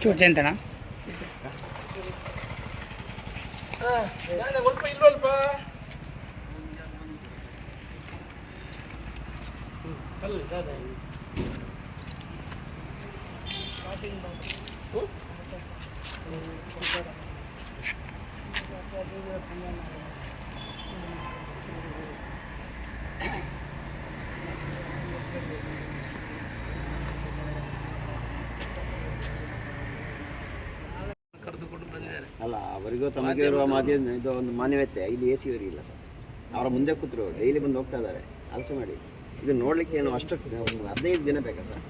ಚೂಚೆ ಅಂತಣ್ಣ ಸ್ವಲ್ಪ ಇಲ್ವಲ್ಪ ಕರೆದುಕೊಂಡು ಅವರಿಗೂ ತಮಗೆ ಇರುವ ಮಾಧ್ಯಮ ಇದು ಒಂದು ಮಾನ್ಯತೆ ಇಲ್ಲಿ ಎ ಸಿ ಇಲ್ಲ ಸರ್. ಅವರ ಮುಂದೆ ಕೂತರು ಡೈಲಿ ಬಂದು ಹೋಗ್ತಾ ಇದ್ದಾರೆ. ಆಲೋಚನೆ ಮಾಡಿ. ಇದು ನೋಡ್ಲಿಕ್ಕೆ ಏನು ಅಷ್ಟು ಒಂದು ಹದಿನೈದು ದಿನ ಬೇಕಾ ಸರ್?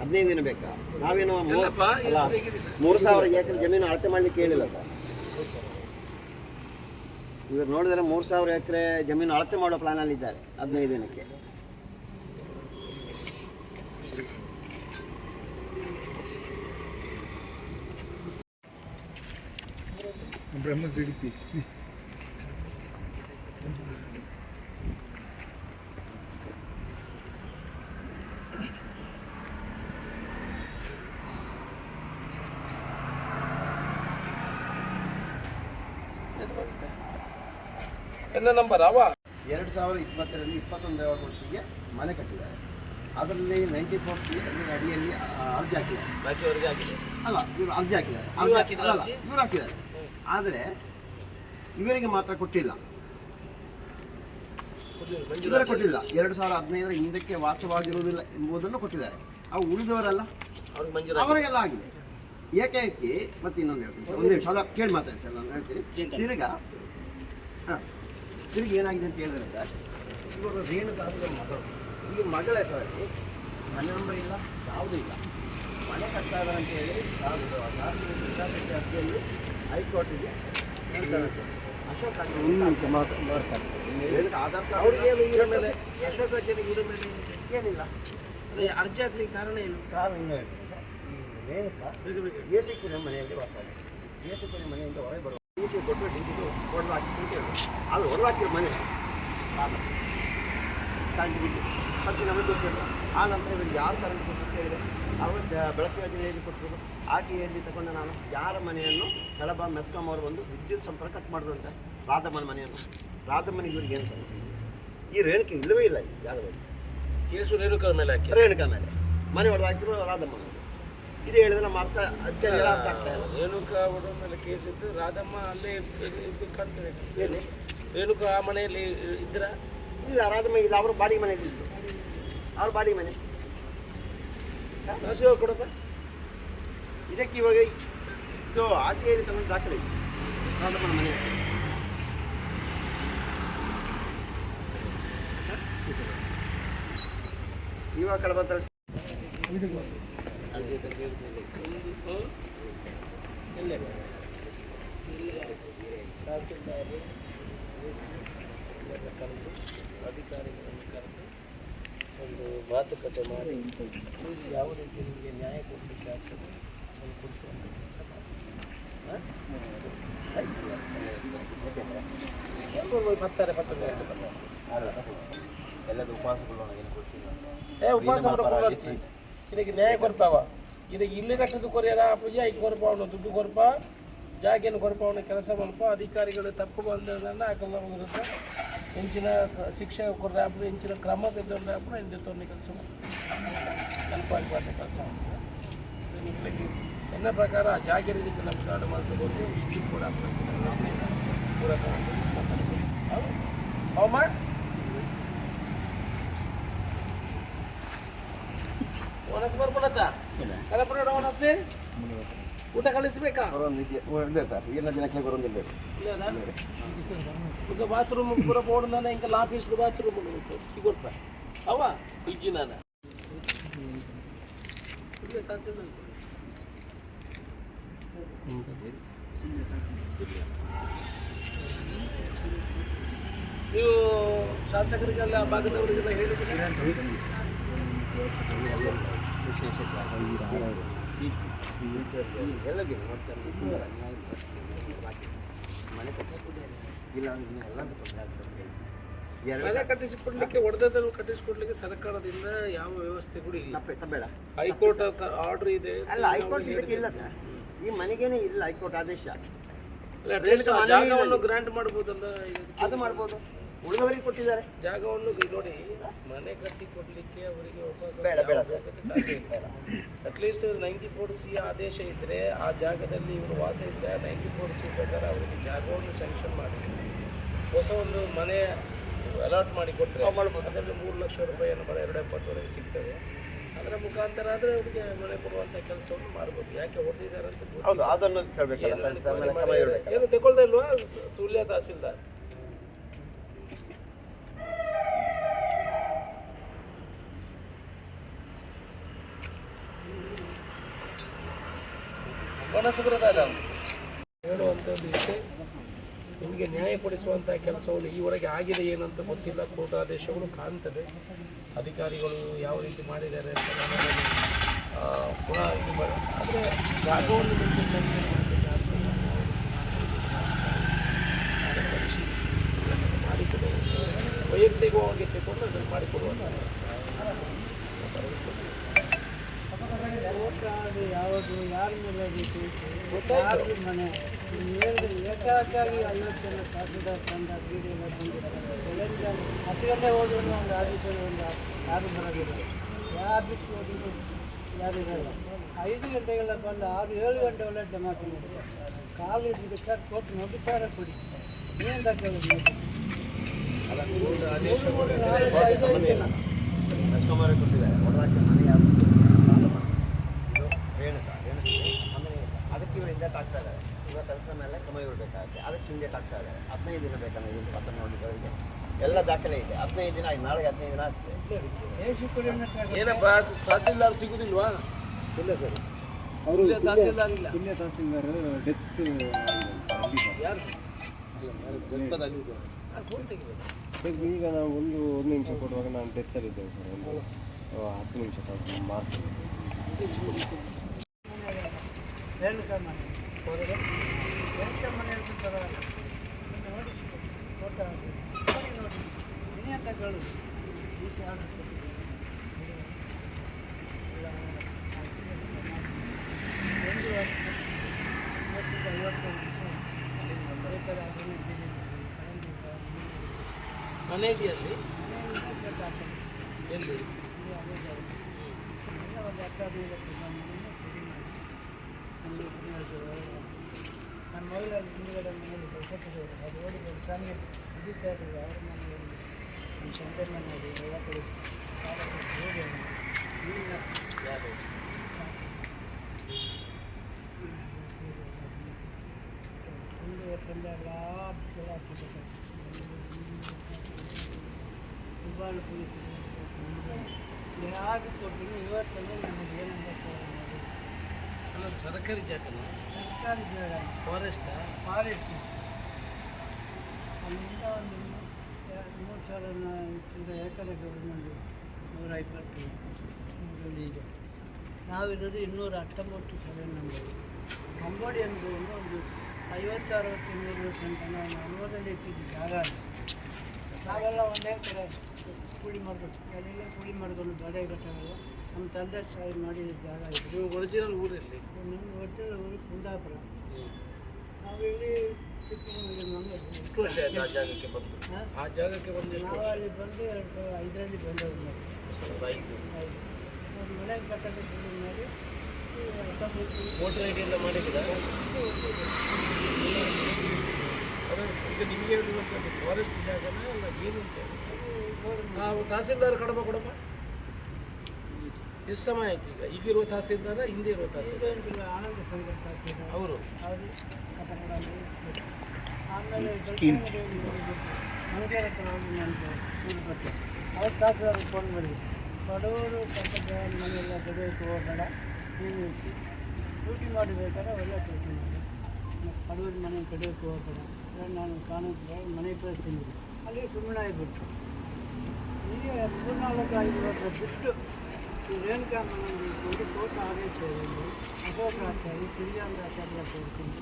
ಹದಿನೈದು ದಿನ ಬೇಕಾ? ನಾವೇನೋ ಅಲ್ಲ? ಮೂರು ಸಾವಿರ ಎಕರೆ ಜಮೀನು ಅಳತೆ ಮಾಡ್ಲಿಕ್ಕೆ ಹೇಳಿಲ್ಲ ಸರ್. ಇವರು ನೋಡಿದ್ರೆ ಮೂರು ಸಾವಿರ ಎಕರೆ ಜಮೀನು ಅಳತೆ ಮಾಡೋ ಪ್ಲಾನಲ್ಲಿ ಇದ್ದಾರೆ ಹದಿನೈದು ದಿನಕ್ಕೆ. ಬ್ರಹ್ಮ ಸಿಡಿಪಿ ನಂಬರ್ ಅವ? ಎರಡು ಸಾವಿರ ಇಪ್ಪತ್ತರಲ್ಲಿ ಇಪ್ಪತ್ತೊಂದು ವರ್ಷಕ್ಕೆ ಮನೆ ಕಟ್ಟಿದ್ದಾರೆ. ಅದರಲ್ಲಿ ನೈಂಟಿ ಫೋರ್ ಸಿ ಅಡಿಯಲ್ಲಿ ಅರ್ಜಿ ಹಾಕಿದ್ದಾರೆ. ಬಾಕಿಯವರಿಗೆ ಆಗಿದೆ ಅಲ್ಲ ಇವರು ಅರ್ಜಿ ಹಾಕಿದ್ದಾರೆ? ಇವ್ರು ಹಾಕಿದ್ದಾರೆ. ಆದರೆ ಇವರಿಗೆ ಮಾತ್ರ ಕೊಟ್ಟಿಲ್ಲ. ಇವರೇ ಕೊಟ್ಟಿಲ್ಲ. ಎರಡು ಸಾವಿರ ಹದಿನೈದರ ಹಿಂದಕ್ಕೆ ವಾಸವಾಗಿರುವುದಿಲ್ಲ ಎಂಬುದನ್ನು ಕೊಟ್ಟಿದ್ದಾರೆ. ಅವು ಉಳಿದವರಲ್ಲ. ಅವರಿಗೆಲ್ಲ ಆಗಿದೆ. ಏಕೈಕಿ ಮತ್ತೆ ಇನ್ನೊಂದು ಹೇಳ್ತೀನಿ ಸರ್. ಒಂದು ನಿಮಿಷ ಅದ ಕೇಳಿ ಮಾತಾಡಿ ಸರ್ ನಾನು ಹೇಳ್ತೀನಿ. ತಿರುಗ ಹಾಂ ತಿರುಗಿ ಏನಾಗಿದೆ ಅಂತ ಹೇಳಿದ್ರೆ ಸರ್ ಇವಾಗ ರೇಣುಕಾದ ಮಗಳು ಈಗ ಮಗಳ ಹೆಸರಲ್ಲಿ ಮನೆ ನಂಬರ್ ಇಲ್ಲ ಯಾವುದೂ ಇಲ್ಲ. ಮನೆ ಕಟ್ತಾ ಇದ್ದಾರೆ ಅಂತ ಹೇಳಿ ಯಾವುದು ಹಿತಾಸಕ್ತಿ ಅರ್ಜಿಯಲ್ಲಿ ಹೈಕೋರ್ಟಿಗೆ ಅಶೋಕ್ ಅವ್ರಿಗೆ ಏನು ಇವರ ಮೇಲೆ ಏನಿಲ್ಲ ಅರ್ಜಿ ಹಾಕ್ಲಿಕ್ಕೆ ಕಾರಣ ಏನು ಕಾರಣ ಇನ್ನೂ ಹೇಳ್ತೀನಿ ಸರ್ ಈ ರೇಣುಕಾ ಬೇಗ ಬೇಗ ಏಸಿಕುನ ಮನೆಯಲ್ಲಿ ವಾಸ ಏಸಿಕುನ ಮನೆಯಿಂದ ಹೊರಗೆ ಬರುವ ಡಿ ಸಿ ಕೊಟ್ಟು ಡಿ ಸಿ ಹೊಡೆದು ಹಾಕಿ ಅದು ಹೊಡೆದು ಮನೆ ಕಾಲ ಮತ್ತೆ ನಮಗೆ ಗೊತ್ತಿಲ್ಲ ಆ ನಂತರ ಇವರು ಯಾವ ಕರೆಂಟ್ ಕೊಟ್ಟು ಹೇಳಿದೆ ಅವರು ಬೆಳಕು ಯೋಜನೆಯಲ್ಲಿ ಕೊಟ್ಟರು ಆ ಟಿ ಎಲ್ಲಿ ತಗೊಂಡು ನಾನು ಯಾರ ಮನೆಯನ್ನು ಕಳಬ ಮೆಸ್ಕಾಂ ಅವರು ಬಂದು ವಿದ್ಯುತ್ ಸಂಪರ್ಕ ಕಟ್ ಮಾಡಿದ್ರು ಅಂತ ರಾಧಮ್ಮನ ಮನೆಯನ್ನು. ರಾಧಮ್ಮನಿಗೆ ಇವ್ರಿಗೆ ಏನು ಸಮಸ್ಯೆ ಈ ರೇಣುಕೆ ಇಲ್ಲವೇ ಇಲ್ಲ ಈ ಜಾಗದಲ್ಲಿ ಕೇಸು ರೇಣುಕ ಮೇಲೆ ಹಾಕಿ. ರೇಣುಕ ಮೇಲೆ. ಮನೆ ಒಡೆದು ಹಾಕಿರೋ ರಾಧಮ್ಮನ ಇದು ಹೇಳಿದ್ರೆ ನಮ್ಮ ಅರ್ಥ ಅದಕ್ಕೆ ಅರ್ಥ ಆಗ್ತಾ ಇಲ್ಲ. ರೇಣುಕಾ ಅವರ ಮೇಲೆ ಕೇಸ್ ಇದ್ದು ರಾಧಮ್ಮ ಅಲ್ಲೇ ಇದ್ದು- ಕಾಣ್ತೇವೆ ಕಾಣ್ತದೆ. ಏನು? ರೇಣುಕಾ ಆ ಮನೆಯಲ್ಲಿ ಇದ್ರ? ಇಲ್ಲ ರಾಧಮ್ಮ ಇಲ್ಲ ಅವರು ಬಾಡಿಗೆ ಮನೆ ಇದ್ದು ಅವ್ರ ಬಾಡಿಗೆ ಮನೆ. ಕೊಡಪ್ಪ. ಇದಕ್ಕೆ ಇವಾಗ ಇದು ಐಲಿ ತಗೊಂಡು ದಾಖಲೆ ಇದೆ. ರಾಧಮ್ಮನ ಮನೆ. ಇವಾಗ ಕಳಬ ತರಿಸಿ ಎಲ್ಲೇ ತಹಸೀಲ್ದಾರ್ ಎಲ್ಲ ಕರೆದು ಅಧಿಕಾರಿಗಳನ್ನು ಕರೆದು ಒಂದು ಮಾತುಕತೆ ಮಾಡಿ ನೀವು ಯಾವ ರೀತಿ ನಿಮಗೆ ನ್ಯಾಯ ಕೊಡಲಿಕ್ಕೆ ಆಗ್ತದೆ ಅದನ್ನು ಕೊಡಿಸುವಂಥ ಕೆಲಸ ಮಾಡಿ ಬರ್ತಾರೆ ಬರ್ತಾರೆ. ಉಪವಾಸಗಳು ಏ ಉಪವಾಸ ಇದಕ್ಕೆ ನ್ಯಾಯ ಕೊಡ್ತಾವ. ಇದಕ್ಕೆ ಇಲ್ಲಿ ಕಟ್ಟದು ಕೊರಿಯರ ಪೂಜೆ ಐದು ಕೊರಪಾವನು ದುಡ್ಡು ಕೊರಪ. ಜಾಗೇನು ಕೊಡಪವನ ಕೆಲಸ ಮಾಡಬೇಕು ಅಧಿಕಾರಿಗಳು ತಪ್ಪು ಬಂದಿರೋದನ್ನು ಹಾಕಲ್ಲ ಹೋಗಿರುತ್ತೆ ಹೆಂಚಿನ ಶಿಕ್ಷೆ ಕೊಡ್ರಾಪು ಹೆಂಚಿನ ಕ್ರಮ ತೆಗೆದ್ರಾಪು ಹಿಂದೆ ತೊಂದರೆ ಕೆಲಸ ಮಾಡ್ತಾರೆ. ಕೆಲಸ ಮಾಡ್ತೀವಿ ನನ್ನ ಪ್ರಕಾರ ಆ ಜಾಗಿರಿದಕ್ಕೆ ನಮ್ಮ ಕಾಡು ಮಾಡ್ತಬೋದು ಇಲ್ಲಿ ಕೂಡ ಪೂರ ಹೌಮಾ ಒನಸ್ ಬರ್ಬೋದಾ? ಕಲಪುರ ಒನಸ್ಸೇ ಊಟ ಕಳಿಸ್ಬೇಕಾ ಇದೆ ಸರ್ ಎಲ್ಲ ಜನಕ್ಕೆ ಬರೋದಿಲ್ಲ ಈಗ ಬಾತ್ರೂಮ್ ಪೂರ ಪೋಡ್ದಾನ ಇಂಕಲ್ ಆಫೀಸ್ದು ಬಾತ್ರೂಮ್ ಉಂಟು ಸಿಗೊಡ್ಪ ಅವ ಇಜ್ಜಿ ನಾನು ನೀವು ಶಾಸಕರಿಗೆಲ್ಲ ಭಾಗದವರಿಗೆಲ್ಲ ಹೇಳಿದ್ರೆ ವಿಶೇಷ ಮನೆ ಇಲ್ಲ ಎಲ್ಲದೂ ತೊಂದರೆ ಆಗ್ತದೆ ಮನೆ ಕಟ್ಟಿಸಿಕೊಡ್ಲಿಕ್ಕೆ ಒಡೆದನ್ನು ಕಟ್ಟಿಸಿಕೊಡ್ಲಿಕ್ಕೆ ಸರ್ಕಾರದಿಂದ ಯಾವ ವ್ಯವಸ್ಥೆಗಳು ಇಲ್ಲ. ಬೇಡ. ಹೈಕೋರ್ಟ್ ಆರ್ಡರ್ ಇದೆ ಅಲ್ಲ ಹೈಕೋರ್ಟ್ ಇದಕ್ಕೆ ಇಲ್ಲ ಸರ್. ಈ ಮನೆಗೇನೆ ಇಲ್ಲ ಹೈಕೋರ್ಟ್ ಆದೇಶ. ಜಾಗವನ್ನು ಗ್ರಾಂಟ್ ಮಾಡ್ಬೋದಲ್ಲ? ಅದು ಮಾಡ್ಬೋದು. ಉಳಿದವರಿಗೆ ಕೊಟ್ಟಿದ್ದಾರೆ. ಜಾಗವನ್ನು ನೋಡಿ ಮನೆ ಕಟ್ಟಿ ಕೊಡ್ಲಿಕ್ಕೆ ಅವರಿಗೆ ವಾಪಸ್ ಬೇಡ, ಬೇಡ ಸಾಧ್ಯ ಇಲ್ಲ. ಅಟ್ಲೀಸ್ಟ್ ನೈಂಟಿ ಫೋರ್ ಸಿ ಆದೇಶ ಇದ್ರೆ ಆ ಜಾಗದಲ್ಲಿ ಇವರು ವಾಸ ಇದ್ದರೆ ನೈಂಟಿ ಫೋರ್ ಸಿ ಪ್ರಕಾರ ಅವರಿಗೆ ಜಾಗವನ್ನು ಸ್ಯಾಂಕ್ಷನ್ ಮಾಡಿ. ಹೊಸ ಒಂದು ಮನೆ ಅಲಾಟ್ ಮಾಡಿ ಕೊಟ್ಟರೆ ಅದರಲ್ಲಿ ಮೂರು ಲಕ್ಷ ರೂಪಾಯಿಯನ್ನು ಬರ ಎರಡು ಎಪ್ಪತ್ತುವರೆಗೆ ಸಿಗ್ತದೆ. ಅದರ ಮುಖಾಂತರ ಆದರೆ ಅವರಿಗೆ ಮನೆ ಕೊಡುವಂಥ ಕೆಲಸವನ್ನು ಮಾಡ್ಬೋದು. ಯಾಕೆ ಹೊಡೆದಿದ್ದಾರೆ ಅಂತ ಏನು ಏನು ತಗೊಳ್ತಾ ಇಲ್ವಾ? ತುಲ್ಯ ತಹಸೀಲ್ದಾರ್. ಮನಸ್ಸುಗ್ರದ ಹೇಳುವಂಥದ್ದು ನಿಮಗೆ ನ್ಯಾಯ ಕೊಡಿಸುವಂಥ ಕೆಲಸವನ್ನು ಈವರೆಗೆ ಆಗಿದೆ ಏನಂತ ಗೊತ್ತಿಲ್ಲ. ಕೋರ್ಟ್ ಆದೇಶಗಳು ಕಾಣ್ತದೆ. ಅಧಿಕಾರಿಗಳು ಯಾವ ರೀತಿ ಮಾಡಿದ್ದಾರೆ ಅಂತ ನಾನು ಪುನಃ ಇದು ಆದರೆ ಜಾಗವನ್ನು ನಿಮಗೆ ಮಾಡಿಕೊಡುವ ವೈಯಕ್ತಿಕವಾಗಿ ತೆಗೆದುಕೊಂಡು ಅದನ್ನು ಮಾಡಿಕೊಡುವಂಥ ಭರವಸೆ ಯಾವುದು ಯಾರ ಮೇಲೆ ಗೊತ್ತಾಯ್ತು. ಯಾರ್ದು ಮನೆ? ಹೇಳಿದ್ರೆ ಏಕಾಚಾಗಿ ಐವತ್ತು ಜನ ತಹಸೀಲ್ದಾರ್ ಎಲ್ಲ ಬಂದಿದ್ದಾರೆ. ಬೆಳಗ್ಗೆ ಹತ್ತು ಗಂಟೆ ಹೋದ್ರು ಒಂದು ಆಫೀಸಲ್ಲಿ ಒಂದು ಯಾರು ಬರೋದಿಲ್ಲ. ಯಾರು ಬಿಟ್ಟು ಹೋದ್ರು ಯಾರು ಐದು ಗಂಟೆಗೆಲ್ಲ ಬಂದು ಆರು ಏಳು ಗಂಟೆ ಒಳ್ಳೆ ಜಮಾ ಮಾಡಿದ್ದಾರೆ ಕಾಲು ಹಿಡಿದು ಸರ್ ಕೊಟ್ಟು ನೋಡಿ ಸರ್ ಕೊಡಿ. ಏನು ಆದೇಶಗಳು ಕಸ್ಟಮರ್ ಕೊಟ್ಟಿದ್ದಾರೆ ಹೊರಗೆ ಮನೆ ಯಾವುದು ಇದು ರೇಣು ಸರ್ ರೇಣು ಆಮೇಲೆ ಅದಕ್ಕೆ ಇವರು ಹಿಂದೆ ಹಾಕ್ತಾ ಇದ್ದಾರೆ ಇವಾಗ ಕೆಲಸ ಮೇಲೆ ಕ್ರಮ ಇರಬೇಕಾಗುತ್ತೆ ಅದಕ್ಕೆ ಹಿಂದೆ ಹಾಕ್ತಾ ಇದ್ದಾರೆ. ಹದಿನೈದು ದಿನ ಬೇಕಂದ್ರೆ ಇದು ಪತ್ರ ನೋಡಿದವರಿಗೆ ಎಲ್ಲ ದಾಖಲೆ ಇದೆ. ಹದಿನೈದು ದಿನ ಆಯ್ತು. ನಾಳೆಗೆ ಹದಿನೈದು ದಿನ ಆಗ್ತದೆ. ಏನಪ್ಪ ತಹಸೀಲ್ದಾರ್ ಸಿಗುದಿಲ್ವಾ? ಇಲ್ಲ ಸರ್. ಅವರು ತಹಸೀಲ್ದಾರ್ ಇಲ್ಲ. ಪುಣ್ಯ ತಹಸೀಲ್ದಾರ್ ಡೆತ್ ಯಾರು? ಈಗ ನಾವು ಒಂದು ಒಂದು ನಿಮಿಷ ಕೊಡುವಾಗ ನಾನು ಡೆತ್ತಲ್ಲಿದ್ದೇವೆ ಸರ್. ಒಂದು ಹತ್ತು ನಿಮಿಷ ಮಾಡ್ತೀನಿ ರೇಣುಕಾ ಮನೆ ಹೊರಗೆ ರೇಣುಕಾ ಮನೆ ಇರ್ತಾರೆ ನೋಡಿ ಫೋಟೋ ಹಾಕಿ ನೋಡಿ ನೋಡಿ ಅಂತ ಕೇಳು ಈ ಕಾರಣ ಒಂದು ವರ್ಷ ಇವತ್ತಿಂದ ಐವತ್ತು ವರ್ಷ ಬೇಕಾದ್ರೆ ಅದನ್ನೇ ಬಿಡಿ. ಮನೆ ಇದೆಯಲ್ಲಿ ಎಲ್ಲಿ ಒಂದು ಹತ್ತು ಹದಿನೈದು ಲಕ್ಷ ಮನೆಯನ್ನು ಸರಿ ಮಾಡಿ ನಮಗೆ ನನ್ನ ಮಗಳಲ್ಲಿ ಹಿಂದುಗಡೆ ಮನೆಯಲ್ಲಿ ಕೊಟ್ಟಿದ್ದೇವೆ ಅದು ಓಡಿಕೊಂಡು ಸ್ವಾಮಿ ಅಧಿಕಾರಿ ಅವರ ಮನೆಯಲ್ಲಿ ನಮ್ಮ ತಂದೆ ಮನೆಯಲ್ಲಿ ಎಲ್ಲ ಕಡೆ ಸಾಲ ಕೊಟ್ಟು ಹೋಗಿ ನೀರಿನ ಯಾರು ಒಂದು ವರ್ಷದಿಂದ ಎಲ್ಲ ಬೆಳೆ ಹಾಕಿದ್ದಾರೆ ಸುಬಾಳು ಪೊಲೀಸ್ ಯಾರು ಕೊಟ್ಟರು ಇವತ್ತಂದ್ರೆ ನಮಗೆ ಏನಂತ ಅಲ್ಲ ಸರ್ಕಾರಿ ಜಾಗನ ಸರ್ಕಾರಿ ಜಾಗ. ಫಾರೆಸ್ಟ್ ಫಾರೆಸ್ಟ್ ಅಲ್ಲಿಂದ ಒಂದು ಮೂರು ಸಾವಿರ ಎಕರೆ ಒಂದು ನೂರ ಇಪ್ಪತ್ತು ಇದರಲ್ಲಿ ಇದೆ. ನಾವಿರೋದು ಇನ್ನೂರ ಹತ್ತೊಂಬತ್ತು ಸಾವಿರ ನಂಬರ್. ಕಂಬೋಡಿ ಅಂದ್ಕೊಂಡು ಒಂದು ಐವತ್ತು ಅರವತ್ತು ನೂರು ವರ್ಷ ಅಂತ ನಾವು ಅನುಭವದಲ್ಲಿ ಇಟ್ಟಿದ್ದು ಜಾಗ. ನಾವೆಲ್ಲ ಒಂದೇ ಕಡೆ ಕೂಡಿ ಮಾಡ್ಕೊಂಡು ಅಲ್ಲೆಲ್ಲ ಕೂಲಿ ಮಾಡ್ಕೊಂಡು ಬಡೆ ಘಟ್ಟಗಳು ನಮ್ಮ ತಂದೆ ತಾಯಿ ಮಾಡಿದ ಜಾಗ ಇದು. ನೀವು ಒರಿಜಿನಲ್ ಊರಲ್ಲಿ ನಮ್ಮ ಒರಿಜಿನಲ್ ಊರು ಕುಂದಾಪುರ. ನಾವು ಇಲ್ಲಿ ಎಷ್ಟು ವರ್ಷ ಆಯ್ತು ಆ ಜಾಗಕ್ಕೆ ಬಂದು? ಆ ಜಾಗಕ್ಕೆ ಬಂದು ಎಷ್ಟು ವರ್ಷ? ಅಲ್ಲಿ ಬಂದು ಎರಡು ಐದರಲ್ಲಿ ಬಂದವರು ನಾವು. ಐದು. ಒಂದು ಮನೆ ಕಟ್ಟಕ್ಕೆ ಶುರು ಮಾಡಿ ವೋಟರ್ ಐ ಡಿಯಿಂದ ಮಾಡಿದ್ದಾರೆ? ಈಗ ನಿಮಗೆ ಫಾರೆಸ್ಟ್ ಜಾಗನ ಅಲ್ಲ ಏನು ಅಂತ ನಾವು ತಹಸೀಲ್ದಾರ್ ಕಡಪ ಕೊಡಪ್ಪ? ಎಷ್ಟು ಸಮಯ ಆಯ್ತು ಈಗ ಈಗಿರುವ ತಹಸೀಲ್ದಾರ, ಹಿಂದೆ ಇರುವ ತಹಸೀಲ್ದಾರ್. ಅವರು. ಅವರು ತಾಸು ಫೋನ್ ಮಾಡಿ ಬಡವರು ಮನೆಯೆಲ್ಲ ಬೆಳೆಯೋಕ್ಕೆ ಹೋಗಬೇಡ ನೀನು ಡ್ಯೂಟಿ ಮಾಡಬೇಕಾದ್ರೆ ಒಳ್ಳೆ ಕೆಲಸ ಮಾಡಿ ಬಡವರ ಮನೆ ಕಡಿಯೋಕ್ಕೆ ಹೋಗಬೇಡ ನಾನು ಕಾನೂನು ಮನೆ ಕಳಿಸ್ತೀನಿ ಅಲ್ಲಿ ಸುಮ್ಮನೆ ಆಗಿಬಿಟ್ಟು ಈಗ ಮೂರ್ನಾಲ್ಕು ಐದು ಬಿಟ್ಟು ರೇಣುಕಾ ಮನೆಯಲ್ಲಿ ಕೋಟ ಆದೇಶ ಇದೆ ಅಶೋಕ ಹಾಕ್ತಾರೆ ಸಿರಿಯಾಂದ್ರ ಹಾಕಲ್ಲ ಕೊಡ್ತೀನಿ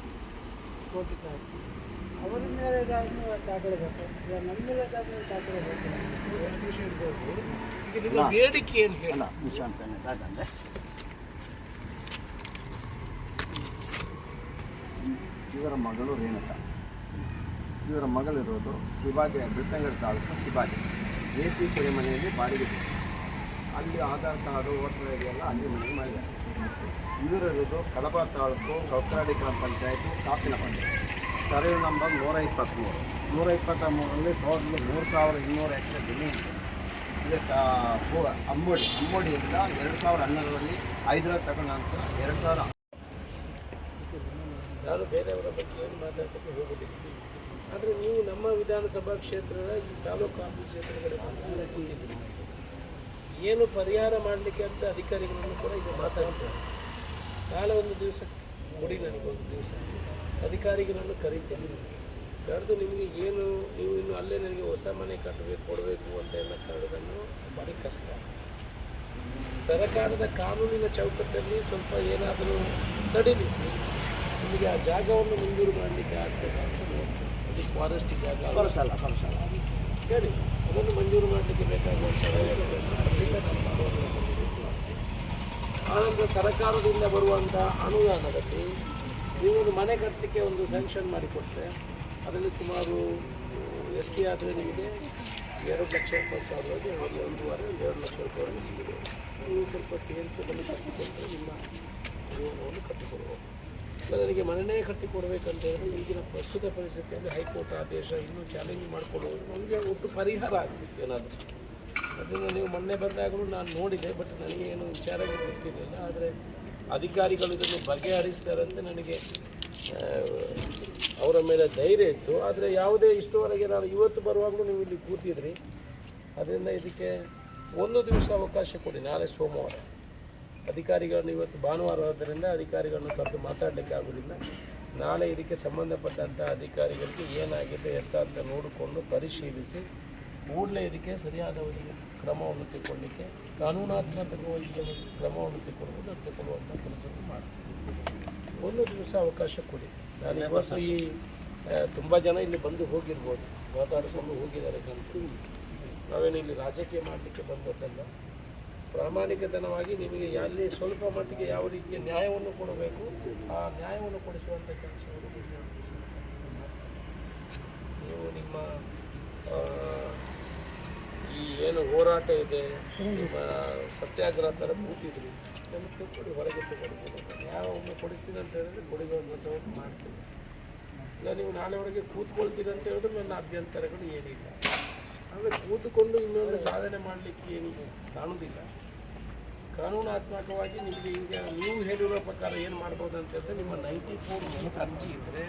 ಕಡೆ ಬೇಕು ಈಗ ನನ್ನ ಕಡೆ ಬೇಕು ಬೇಡಿಕೆ ಏನು ಇವರ ಮಗಳು ರೇಣುಕಾ. ಇವರ ಮಗಳಿರೋದು ಶಿವಾಜಿ ಬೆಳ್ತಂಗಡಿ ತಾಲೂಕು ಶಿವಾಜಿ. ಎ ಸಿ ಮನೆಯಲ್ಲಿ ಬಾಡಿಗೆ ಅಲ್ಲಿ ಆಧಾರ್ ಕಾರ್ಡು, ವೋಟರ್ ಐ ಎಲ್ಲ ಅಲ್ಲಿ ಮನೆ ಮಾಡಿದ್ದಾರೆ ಇವರಿರೋದು ಕಡಬ ತಾಲೂಕು ಕೌಕರಾಡಿ ಗ್ರಾಮ ಪಂಚಾಯಿತಿ ಕಾಪಿನ ಪಂಚಾಯತ್. ಸರ್ವೆ ನಂಬರ್ ನೂರ ಇಪ್ಪತ್ತ್ಮೂರು ನೂರ ಇಪ್ಪತ್ತ ಮೂರರಲ್ಲಿ ಟೋಟಲ್ ಮೂರು ಸಾವಿರ ಇನ್ನೂರು ಎಕರೆ ಜಮೀನು ಇದೆ. ಪೂರ ಅಂಬೋಡಿ. ಅಂಬೋಡಿಯಿಂದ ಎರಡು ಸಾವಿರ ಹನ್ನೆರಡರಲ್ಲಿ ಹೈದರಾಬಾದ್ ತಗೊಂಡ ನಂತರ ಎರಡು ಸಾವಿರ ನಾನು ಬೇರೆಯವರ ಬಗ್ಗೆ ಏನು ಮಾತಾಡ್ಲಿಕ್ಕೆ ಹೋಗೋದಿಲ್ಲ. ಆದರೆ ನೀವು ನಮ್ಮ ವಿಧಾನಸಭಾ ಕ್ಷೇತ್ರದ ಈ ತಾಲೂಕು ಆಫೀಸ್ ಕೂತಿದ್ದೀರಿ ಏನು ಪರಿಹಾರ ಮಾಡಲಿಕ್ಕೆ ಅಂತ ಅಧಿಕಾರಿಗಳನ್ನು ಕೂಡ ಈಗ ಮಾತಾಡ್ತಾರೆ. ನಾಳೆ ಒಂದು ದಿವಸ ಕೊಡಿ ನನಗೊಂದು ದಿವಸ. ಅಧಿಕಾರಿಗಳನ್ನು ಕರೀತೇನೆ. ಕರೆದು ನಿಮಗೆ ಏನು, ನೀವು ಇನ್ನು ಅಲ್ಲೇ ನನಗೆ ಹೊಸ ಮನೆ ಕಟ್ಟಬೇಕು, ಕೊಡಬೇಕು ಅಂತ ಎಲ್ಲ ಕರೆದನ್ನು ಭಾರಿ ಕಷ್ಟ. ಸರ್ಕಾರದ ಕಾನೂನಿನ ಚೌಕಟ್ಟಲ್ಲಿ ಸ್ವಲ್ಪ ಏನಾದರೂ ಸಡಿಲಿಸಿ ನಿಮಗೆ ಆ ಜಾಗವನ್ನು ಮಂಜೂರು ಮಾಡಲಿಕ್ಕೆ ಆಗ್ತದೆ ಅಂತ ನೋಡ್ತೀವಿ ಅದು ಫಾರೆಸ್ಟ್ ಜಾಗ ಅಲ್ಲ. ಫಾರೆಸ್ಟ್ ಕಳಿಸಲ್ಲ ಹೇಳಿ ಅದನ್ನು ಮಂಜೂರು ಮಾಡಲಿಕ್ಕೆ ಬೇಕಾಗುವಂಥ ಆನಂತರ ಸರ್ಕಾರದಿಂದ ಬರುವಂಥ ಅನುದಾನದಲ್ಲಿ ನೀವು ಒಂದು ಮನೆ ಕಟ್ಟಲಿಕ್ಕೆ ಒಂದು ಸ್ಯಾಂಕ್ಷನ್ ಮಾಡಿಕೊಟ್ರೆ ಅದರಲ್ಲಿ ಸುಮಾರು ಎಸ್ ಸಿ ಆದರೆ ನಿಮಗೆ ಎರಡು ಲಕ್ಷ ರೂಪಾಯಿ ಸಾವಿರವಾಗಿ ಒಂದು ಒಂದೂವರೆ ಒಂದು ಎರಡು ಲಕ್ಷ ರೂಪಾಯಿವರೆಗೆ ಸಿಗಿದೆ ನೀವು ಸ್ವಲ್ಪ ಸೇರಿಸಿ ಕಟ್ಟಿಕೊಂಡ್ರೆ ನಿಮ್ಮ ಜೀವನವನ್ನು ಕಟ್ಟಿಕೊಡ್ಬೋದು. ಇಲ್ಲ ನನಗೆ ಮನೆಯೇ ಕಟ್ಟಿಕೊಡ್ಬೇಕಂತ ಹೇಳಿದ್ರೆ ಈಗಿನ ಪ್ರಸ್ತುತ ಪರಿಸ್ಥಿತಿಯಲ್ಲಿ ಹೈಕೋರ್ಟ್ ಆದೇಶ ಇನ್ನೂ ಚಾಲೆಂಜ್ ಮಾಡಿಕೊಳ್ಳೋದು. ನಮಗೆ ಒಟ್ಟು ಪರಿಹಾರ ಆಗಬೇಕು ಏನಾದರೂ. ಅದನ್ನು ನೀವು ಮೊನ್ನೆ ಬಂದಾಗಲೂ ನಾನು ನೋಡಿದೆ ಬಟ್ ನನಗೆ ಏನು ವಿಚಾರ ಗೊತ್ತಿರಲಿಲ್ಲ. ಆದರೆ ಅಧಿಕಾರಿಗಳು ಇದನ್ನು ಬಗೆಹರಿಸ್ತಾರೆ ಅಂತ ನನಗೆ ಅವರ ಮೇಲೆ ಧೈರ್ಯ ಇತ್ತು. ಆದರೆ ಯಾವುದೇ ಇಷ್ಟವರೆಗೆ ನಾನು ಇವತ್ತು ಬರುವಾಗಲೂ ನೀವು ಇಲ್ಲಿ ಕೂತಿದ್ರಿ. ಅದರಿಂದ ಇದಕ್ಕೆ ಒಂದು ದಿವಸ ಅವಕಾಶ ಕೊಡಿ. ನಾಳೆ ಸೋಮವಾರ. ಅಧಿಕಾರಿಗಳನ್ನು ಇವತ್ತು ಭಾನುವಾರ ಆದ್ದರಿಂದ ಅಧಿಕಾರಿಗಳನ್ನು ಕರೆದು ಮಾತಾಡಲಿಕ್ಕೆ ಆಗೋದಿಲ್ಲ. ನಾಳೆ ಇದಕ್ಕೆ ಸಂಬಂಧಪಟ್ಟಂಥ ಅಧಿಕಾರಿಗಳಿಗೆ ಏನಾಗಿದೆ ಎತ್ತ ಅಂತ ನೋಡಿಕೊಂಡು ಪರಿಶೀಲಿಸಿ ಕೂಡಲೇ ಇದಕ್ಕೆ ಸರಿಯಾದ ಒಂದು ಕ್ರಮವನ್ನು ತಗೊಳ್ಳಿಕ್ಕೆ ಕಾನೂನಾತ್ಮಕವಾಗಿ ಕ್ರಮವನ್ನು ತಗೊಳ್ಬೋದು ಅದು ಕೆಲಸವನ್ನು ಮಾಡ್ತೀವಿ. ಒಂದು ದಿವಸ ಅವಕಾಶ ಕೊಡಿ. ನಾನು ಇವತ್ತು ಈ ತುಂಬ ಜನ ಇಲ್ಲಿ ಬಂದು ಹೋಗಿರ್ಬೋದು. ಮಾತಾಡಿಕೊಂಡು ಹೋಗಿದ್ದಾರೆ ಕಂತು ನಾವೇನು ಇಲ್ಲಿ ರಾಜಕೀಯ ಮಾಡಲಿಕ್ಕೆ ಬಂದದ್ದಲ್ಲ. ಪ್ರಾಮಾಣಿಕತನವಾಗಿ ನಿಮಗೆ ಎಲ್ಲಿ ಸ್ವಲ್ಪ ಮಟ್ಟಿಗೆ ಯಾವ ರೀತಿಯ ನ್ಯಾಯವನ್ನು ಕೊಡಬೇಕು, ಆ ನ್ಯಾಯವನ್ನು ಕೊಡಿಸುವಂಥ ಕೆಲಸವನ್ನು ನೀವು ನಿಮ್ಮ ಈ ಏನು ಹೋರಾಟ ಇದೆ, ನಿಮ್ಮ ಸತ್ಯಾಗ್ರಹ ಥರ ಕೂತಿದ್ರಿ ನಮಗೆ ಕೊಡಿ ಹೊರಗೆ ತಗೊಳ್ಳಿ ನ್ಯಾಯವನ್ನು ಕೊಡಿಸ್ತೀನಿ ಅಂತ ಹೇಳಿದ್ರೆ ಕೊಡುವ ಕೆಲಸವನ್ನು ಮಾಡ್ತೀನಿ. ಇಲ್ಲ, ನೀವು ನಾಳೆವರೆಗೆ ಕೂತ್ಕೊಳ್ತೀರಿ ಅಂತ ಹೇಳಿದ್ರೆ ನನ್ನ ಅಭ್ಯಂತರಗಳು ಏನಿಲ್ಲ. ಆದರೆ ಕೂತುಕೊಂಡು ಇನ್ನೊಂದು ಸಾಧನೆ ಮಾಡಲಿಕ್ಕೆ ಏನು ಕಾಣುವುದಿಲ್ಲ. ಕಾನೂನಾತ್ಮಕವಾಗಿ ನಿಮಗೆ ಈಗ ನೀವು ಹೇಳಿರೋ ಪ್ರಕಾರ ಏನು ಮಾಡ್ಬೋದು ಅಂತ ಹೇಳಿದ್ರೆ ನಿಮ್ಮ ನೈಂಟಿ ಫೋರ್ ಅರ್ಜಿ ಇದ್ದರೆ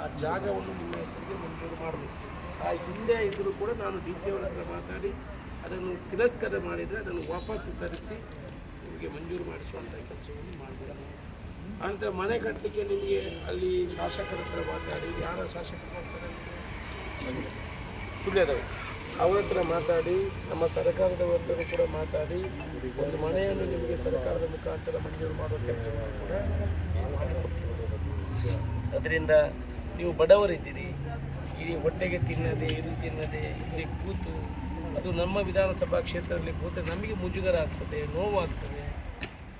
ಆ ಜಾಗವನ್ನು ನಿಮ್ಮ ಹೆಸರಿಗೆ ಮಂಜೂರು ಮಾಡಬೇಕು. ಆ ಹಿಂದೆ ಇದ್ದರೂ ಕೂಡ ನಾನು ಡಿ ಸಿ ಅವರ ಹತ್ರ ಮಾತಾಡಿ ಅದನ್ನು ತಿರಸ್ಕಾರ ಮಾಡಿದರೆ ಅದನ್ನು ವಾಪಸ್ ತರಿಸಿ ನಿಮಗೆ ಮಂಜೂರು ಮಾಡಿಸುವಂಥ ಕೆಲಸವನ್ನು ಮಾಡಬೇಕು ಅಂತ ಮನೆ ಕಟ್ಟಲಿಕ್ಕೆ ನಿಮಗೆ ಅಲ್ಲಿ ಶಾಸಕರ ಹತ್ರ ಮಾತಾಡಿ, ಯಾರ ಶಾಸಕರು ಅಂತ ಸುಳ್ಯದವರು. ಅವ್ರ ಹತ್ರ ಮಾತಾಡಿ, ನಮ್ಮ ಸರ್ಕಾರದ ವರ್ಗರು ಕೂಡ ಮಾತಾಡಿ, ಒಂದು ಮನೆಯನ್ನು ನಿಮಗೆ ಸರ್ಕಾರದ ಮುಖಾಂತರ ಮಂಜೂರು ಮಾಡುವ ಕೆಲಸ ಕೂಡ ಅದರಿಂದ ನೀವು ಬಡವರಿದ್ದೀರಿ ಈ ಹೊಟ್ಟೆಗೆ ತಿನ್ನದೆ ಇದು ತಿನ್ನದೆ ಇಲ್ಲಿ ಕೂತು, ಅದು ನಮ್ಮ ವಿಧಾನಸಭಾ ಕ್ಷೇತ್ರದಲ್ಲಿ ಕೂತು ನಮಗೆ ಮುಜುಗರ ಆಗ್ತದೆ ನೋವಾಗ್ತದೆ.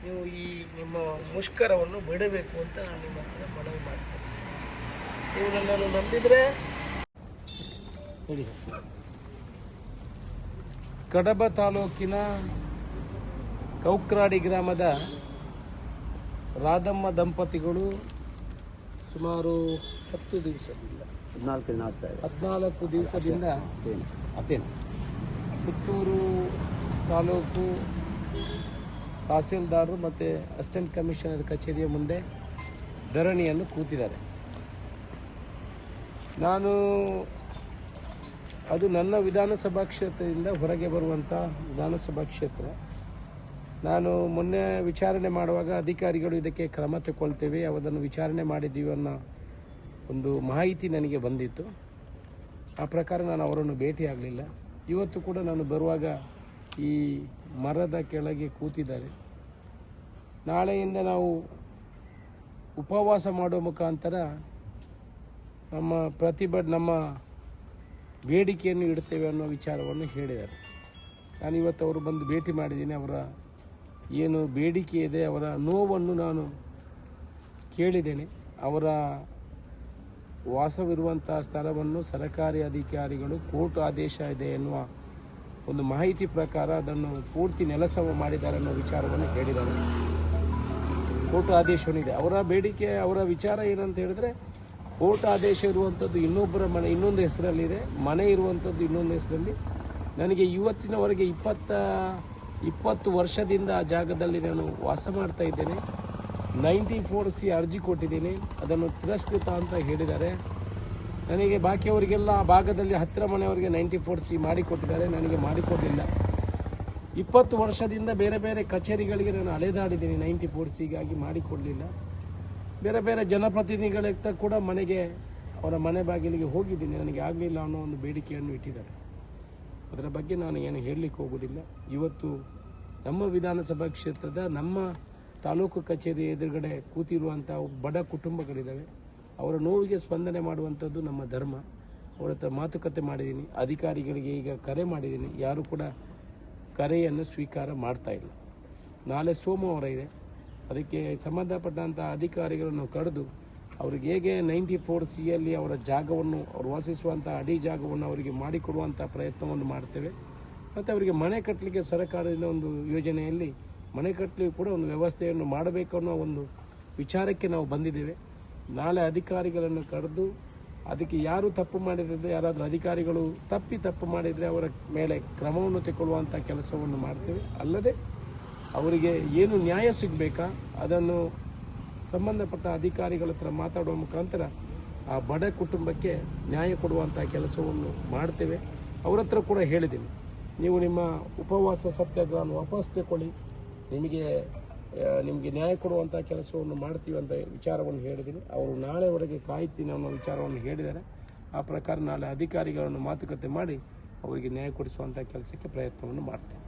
ನೀವು ಈ ನಿಮ್ಮ ಮುಷ್ಕರವನ್ನು ಬಿಡಬೇಕು ಅಂತ ನಾನು ನಿಮ್ಮ ಹತ್ರ ಮನವಿ ಮಾಡ್ತೇನೆ. ನೀವು ನನ್ನನ್ನು ನಂಬಿದರೆ ಹೇಳಿ. ಕಡಬ ತಾಲೂಕಿನ ಕೌಕ್ರಾಡಿ ಗ್ರಾಮದ ರಾಧಮ್ಮ ದಂಪತಿಗಳು ಸುಮಾರು ಹತ್ತು ದಿವಸದಿಂದ ಹದಿನಾಲ್ಕು ದಿನ ಹದಿನಾಲ್ಕು ದಿವಸದಿಂದ ಪುತ್ತೂರು ತಾಲೂಕು ತಹಸೀಲ್ದಾರರು ಮತ್ತು ಅಸಿಸ್ಟೆಂಟ್ ಕಮಿಷನರ್ ಕಚೇರಿಯ ಮುಂದೆ ಧರಣಿಯನ್ನು ಕೂತಿದ್ದಾರೆ. ನಾನು ಅದು ನನ್ನ ವಿಧಾನಸಭಾ ಕ್ಷೇತ್ರದಿಂದ ಹೊರಗೆ ಬರುವಂಥ ವಿಧಾನಸಭಾ ಕ್ಷೇತ್ರ. ನಾನು ಮೊನ್ನೆ ವಿಚಾರಣೆ ಮಾಡುವಾಗ ಅಧಿಕಾರಿಗಳು ಇದಕ್ಕೆ ಕ್ರಮ ತಗೊಳ್ತೇವೆ ಅದನ್ನು ವಿಚಾರಣೆ ಮಾಡಿದ್ದೀವಿ ಅನ್ನೋ ಒಂದು ಮಾಹಿತಿ ನನಗೆ ಬಂದಿತ್ತು. ಆ ಪ್ರಕಾರ ನಾನು ಅವರನ್ನು ಭೇಟಿ ಆಗಲಿಲ್ಲ. ಇವತ್ತು ಕೂಡ ನಾನು ಬರುವಾಗ ಈ ಮರದ ಕೆಳಗೆ ಕೂತಿದ್ದಾರೆ. ನಾಳೆಯಿಂದ ನಾವು ಉಪವಾಸ ಮಾಡುವ ಮುಖಾಂತರ ನಮ್ಮ ಪ್ರತಿಭಟ್ ನಮ್ಮ ಬೇಡಿಕೆಯನ್ನು ಇಡ್ತೇವೆ ಅನ್ನೋ ವಿಚಾರವನ್ನು ಹೇಳಿದ್ದಾರೆ ನಾನು ಇವತ್ತು ಅವರು ಬಂದು ಭೇಟಿ ಮಾಡಿದ್ದೀನಿ. ಅವರ ಏನು ಬೇಡಿಕೆ ಇದೆ, ಅವರ ನೋವನ್ನು ನಾನು ಕೇಳಿದ್ದೇನೆ. ಅವರ ವಾಸವಿರುವಂಥ ಸ್ಥಳವನ್ನು ಸರ್ಕಾರಿ ಅಧಿಕಾರಿಗಳು ಕೋರ್ಟ್ ಆದೇಶ ಇದೆ ಎನ್ನುವ ಒಂದು ಮಾಹಿತಿ ಪ್ರಕಾರ ಅದನ್ನು ಪೂರ್ತಿ ನೆಲಸಮ ಮಾಡಿದ್ದಾರೆ ಅನ್ನೋ ವಿಚಾರವನ್ನು ಹೇಳಿದ್ದಾರೆ ಕೋರ್ಟ್ ಆದೇಶವನ್ನಿದೆ ಅವರ ಬೇಡಿಕೆ, ಅವರ ವಿಚಾರ ಏನಂತ ಹೇಳಿದ್ರೆ ಕೋರ್ಟ್ ಆದೇಶ ಇರುವಂಥದ್ದು ಇನ್ನೊಬ್ಬರ ಮನೆ, ಇನ್ನೊಂದು ಹೆಸರಲ್ಲಿದೆ. ಮನೆ ಇರುವಂಥದ್ದು ಇನ್ನೊಂದು ಹೆಸರಲ್ಲಿ. ನನಗೆ ಇವತ್ತಿನವರೆಗೆ ಇಪ್ಪತ್ತ, ಇಪ್ಪತ್ತು ವರ್ಷದಿಂದ ಆ ಜಾಗದಲ್ಲಿ ನಾನು ವಾಸ ಮಾಡ್ತಾ ಇದ್ದೇನೆ. ನೈಂಟಿ ಫೋರ್ ಸಿ ಅರ್ಜಿ ಕೊಟ್ಟಿದ್ದೀನಿ. ಅದನ್ನು ತಿರಸ್ಕೃತ ಅಂತ ಹೇಳಿದ್ದಾರೆ. ನನಗೆ ಬಾಕಿಯವರಿಗೆಲ್ಲ ಆ ಭಾಗದಲ್ಲಿ ಹತ್ತಿರ ಮನೆಯವರಿಗೆ ನೈಂಟಿ ಫೋರ್ ಸಿ ಮಾಡಿಕೊಟ್ಟಿದ್ದಾರೆ ನನಗೆ ಮಾಡಿಕೊಡಲಿಲ್ಲ ಇಪ್ಪತ್ತು ವರ್ಷದಿಂದ ಬೇರೆ ಬೇರೆ ಕಚೇರಿಗಳಿಗೆ ನಾನು ಅಲೆದಾಡಿದ್ದೀನಿ. ನೈಂಟಿ ಫೋರ್ ಸಿಗಾಗಿ ಮಾಡಿಕೊಡಲಿಲ್ಲ ಬೇರೆ ಬೇರೆ ಜನಪ್ರತಿನಿಧಿಗಳ ಕೂಡ ಮನೆಗೆ, ಅವರ ಮನೆ ಬಾಗಿಲಿಗೆ ಹೋಗಿದ್ದೀನಿ. ನನಗೆ ಆಗಲಿಲ್ಲ ಅನ್ನೋ ಒಂದು ಬೇಡಿಕೆಯನ್ನು ಇಟ್ಟಿದ್ದಾರೆ. ಅದರ ಬಗ್ಗೆ ನಾನು ಏನು ಹೇಳಲಿಕ್ಕೆ ಹೋಗೋದಿಲ್ಲ ಇವತ್ತು ನಮ್ಮ ವಿಧಾನಸಭಾ ಕ್ಷೇತ್ರದ, ನಮ್ಮ ತಾಲೂಕು ಕಚೇರಿ ಎದುರುಗಡೆ ಕೂತಿರುವಂಥ ಬಡ ಕುಟುಂಬಗಳಿದ್ದಾವೆ. ಅವರ ನೋವಿಗೆ ಸ್ಪಂದನೆ ಮಾಡುವಂಥದ್ದು ನಮ್ಮ ಧರ್ಮ. ಅವರ ಹತ್ರ ಮಾತುಕತೆ ಮಾಡಿದ್ದೀನಿ. ಅಧಿಕಾರಿಗಳಿಗೆ ಈಗ ಕರೆ ಮಾಡಿದ್ದೀನಿ. ಯಾರು ಕೂಡ ಕರೆಯನ್ನು ಸ್ವೀಕಾರ ಮಾಡ್ತಾ ಇಲ್ಲ. ನಾಳೆ ಸೋಮವಾರ ಇದೆ. ಅದಕ್ಕೆ ಸಂಬಂಧಪಟ್ಟಂಥ ಅಧಿಕಾರಿಗಳನ್ನು ಕರೆದು ಅವ್ರಿಗೆ ಹೇಗೆ ನೈಂಟಿ ಫೋರ್ ಸಿಯಲ್ಲಿ ಅವರ ಜಾಗವನ್ನು ಅವರು ವಾಸಿಸುವಂಥ ಅಡಿ ಜಾಗವನ್ನು ಅವರಿಗೆ ಮಾಡಿಕೊಡುವಂಥ ಪ್ರಯತ್ನವನ್ನು ಮಾಡ್ತೇವೆ. ಮತ್ತು ಅವರಿಗೆ ಮನೆ ಕಟ್ಟಲಿಕ್ಕೆ ಸರ್ಕಾರದಿಂದ ಒಂದು ಯೋಜನೆಯಲ್ಲಿ ಮನೆ ಕಟ್ಟಲಿಕ್ಕೆ ಕೂಡ ಒಂದು ವ್ಯವಸ್ಥೆಯನ್ನು ಮಾಡಬೇಕು ಅನ್ನೋ ಒಂದು ವಿಚಾರಕ್ಕೆ ನಾವು ಬಂದಿದ್ದೇವೆ. ನಾಳೆ ಅಧಿಕಾರಿಗಳನ್ನು ಕರೆದು ಅದಕ್ಕೆ ಯಾರು ತಪ್ಪು ಮಾಡಿದ್ರೆ ಯಾರಾದರೂ ಅಧಿಕಾರಿಗಳು ತಪ್ಪಿ ತಪ್ಪು ಮಾಡಿದರೆ ಅವರ ಮೇಲೆ ಕ್ರಮವನ್ನು ತೆಗೊಳ್ಳುವಂಥ ಕೆಲಸವನ್ನು ಮಾಡ್ತೇವೆ. ಅಲ್ಲದೆ ಅವರಿಗೆ ಏನು ನ್ಯಾಯ ಸಿಗಬೇಕಾ? ಅದನ್ನು ಸಂಬಂಧಪಟ್ಟ ಅಧಿಕಾರಿಗಳ ಹತ್ರ ಮಾತಾಡುವ ಮುಖಾಂತರ ಆ ಬಡ ಕುಟುಂಬಕ್ಕೆ ನ್ಯಾಯ ಕೊಡುವಂಥ ಕೆಲಸವನ್ನು ಮಾಡ್ತೇವೆ. ಅವ್ರ ಹತ್ರ ಕೂಡ ಹೇಳಿದ್ದೀನಿ. ನೀವು ನಿಮ್ಮ ಉಪವಾಸ ಸತ್ಯಾಗ್ರಹವನ್ನು ವಾಪಸ್ ತಗೊಳ್ಳಿ ನಿಮಗೆ ನಿಮಗೆ ನ್ಯಾಯ ಕೊಡುವಂಥ ಕೆಲಸವನ್ನು ಮಾಡ್ತೀವಿ ಅಂತ ವಿಚಾರವನ್ನು ಹೇಳಿದ್ದೀನಿ. ಅವರು ನಾಳೆವರೆಗೆ ಕಾಯ್ತೀನಿ ಅನ್ನೋ ವಿಚಾರವನ್ನು ಹೇಳಿದ್ದಾರೆ. ಆ ಪ್ರಕಾರ ನಾಳೆ ಅಧಿಕಾರಿಗಳನ್ನು ಮಾತುಕತೆ ಮಾಡಿ ಅವರಿಗೆ ನ್ಯಾಯ ಕೊಡಿಸುವಂಥ ಕೆಲಸಕ್ಕೆ ಪ್ರಯತ್ನವನ್ನು ಮಾಡ್ತೇವೆ.